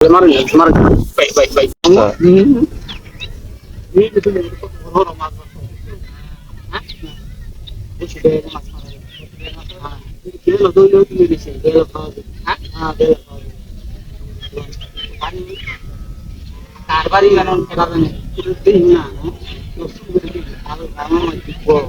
ভাই ভাই কেন না ভালো ভালো হ্যাঁ বড়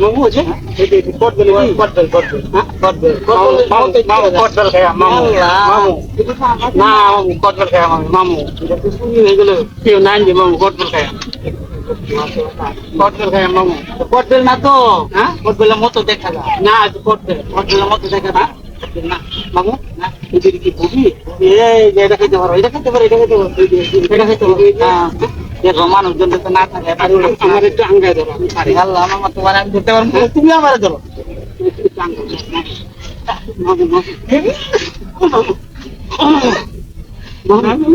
মামু হ্যাঁ? না হয়ে কেউ নাই মামু স্পট খায়। মামু। স্পট না তো? হ্যাঁ? স্পট মতো দেখা না স্পট বেল স্পট বেলের মতো দেখা না মামু না। কি এই যে এটা খেতে পারো এটা খেতে পারো এটা খেতে পারো। এটা খেতে পারো। যে রোমানুষ জন তো না থাকে আমার একটু আঙ্গায় ধরো আরে আল্লাহ আমার তোমার আমি ধরতে পারব না, তুমি আমার ধরো একটু আঙ্গায় ধরো। মামু, মামু। মামু, মামু,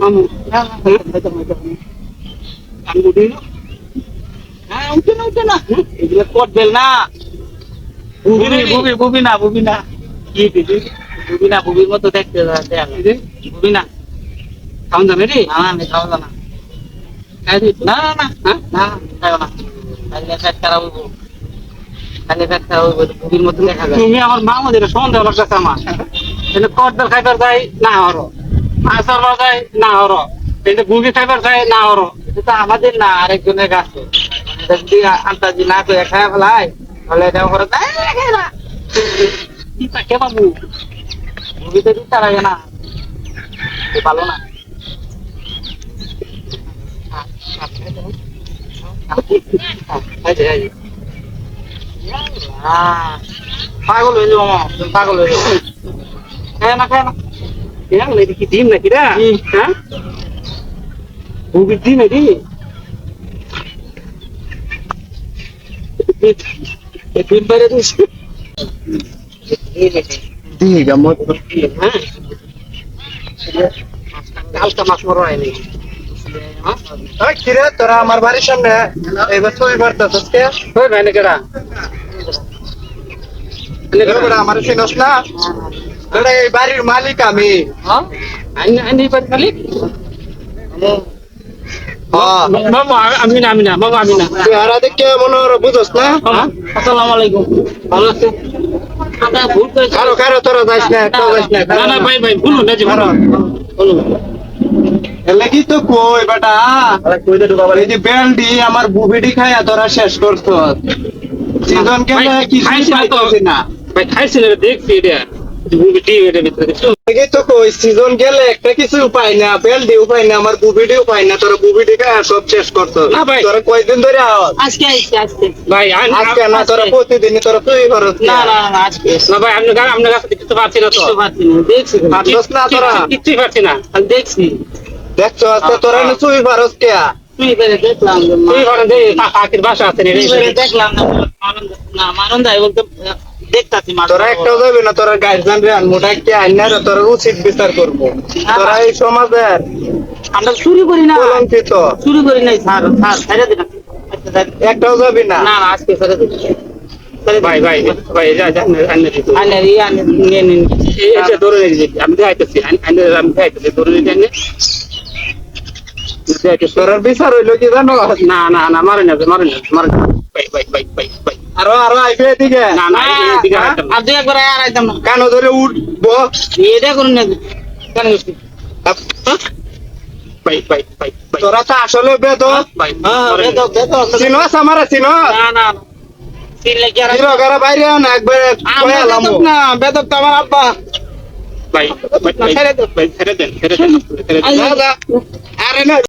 মামু। আমি উঠি না? উঠে না, উঠে না। এগুলো কোট বেল না। বুবি, বুবি, বুবি না, বুবি না। কি বুবি? বুবি না, বুবির মতো দেখতে দেখতে। বুবি না। খাওন যাবে রে? আমি খাওয়া যাবে না। না, না, না, হ্যাঁ? না, খাইও না। খাইলে পেট খারাপ হইবো। খাইলে পেট খারাপ হইবো, বুবির মতো দেখা যায়। তুমি আমার মা মধ্যে সন্দেহ লাগতেছে আমার। এটা কট খাইবার যাই না হরো। মাছ ধরবার যাই না হরো। এটা বুবি খাইবার যাই না হরো। এটা তো আমাদের না আরেকজনের যদি আন্তাজি না করে খাই ফেলাই তাহলে এটা করে দেয় না কি থাকে বাবু বুবিতে দিতে লাগে না। ভালো না। পাগল হয়ে যাব মামা তুমি পাগল হয়ে যাব খায় না খায় না কেন এটা কি ডিম নাকি রে হ্যাঁ বুবির ডিম এটি ডিম বাইরে দিস ঠিক আমার হ্যাঁ হালকা মাছ মরো হয়নি হ্যাঁ কিরে তোরা আমার বাড়ির সামনে এবার ছবি পারতাছিস কে ওই ভাই এবার আমার চিনস না? তোরা এই বাড়ির মালিক আমি। হ্যাঁ? আইনি মালিক? হ্যাঁ। আমি না আমি না আমি না তুই হারা দেখে মনে হয় বুঝস না? আসসালামু আলাইকুম। ভালো আছেন ভুল কারও কারও তোরা যাইস না না না না ভাই ভাই ভুল না যে ভুল ভুল এলে কি তো কই বেটা? এই যে বেলডি আমার বুবিডি খাইয়া তোরা শেষ করছ সিজন কি খাইছি না। ভাই দেখছি এটা। ভুল টিম এটা ভিতরে দেখছ? এই তো কই? সিজন গেলে একটা কিছু উপায় না বেলডি উপায় না আমার বুবিডি উপায় না তোরা বুবিডি খাইয়া সব শেষ করছ তোরা কয়দিন ধরে আওয়াজ? আজকে আজকে ভাই আজকে না তোরা প্রতিদিন তোরা তুই করছ না না না আজকে। না ভাই কাছে পাচ্ছি না তো। কিছু পাচ্ছি না দেখছি। তো। না তোরা? পাচ্ছি না। দেখছি। দেখছ আজকে তোরা না তুই পারস কে? তুই দেখলাম মা- তুই যে পাখির বাসা আছে রে। দেখলাম না আই বলতে দেখতাছি মাছ তোরা একটাও যাবি না তোরা গার্জেন রে আনমোটা কি আইনা রে তোরা উচিত বিচার করব। তোরা এই সমাজের আমরা চুরি করি না। কলঙ্কিত। চুরি করি নাই স্যার স্যার ছেড়ে দিন আচ্ছা, একটাও যাবি না? না না আজকে ছেড়ে দিন ভাই ভাই ভাই যা যা আন্নে দিতে আনে রি আনে নিয়ে নিন এই যে ধরে নিয়ে আমি দেখাইতেছি আন্নে আমি দেখাইতেছি ধরে নিয়ে আন্নে তোর বিচার হইল কি জানো না না না মারেন না মারেন না মারেন না। ভাই ভাই ভাই ভাই ভাই আরও আরও আইবে এদিকে। না না এদিকে আর দুই একবার আর আইতাম না কানো ধরে উঠবো এটা করুন না কেন? ভাই ভাই ভাই ভাই তোরা তো আসলে বেদ। ভাই হ্যাঁ মারেন না। বেদক বেদক চিনস আমার চিনস না না বাইরে না একবার বেদক তো আমার আব্বা। ভাই ছেড়ে দে। ভাই ছেড়ে দেন ছেড়ে দেন ছেড়ে দেন। আই- আরে না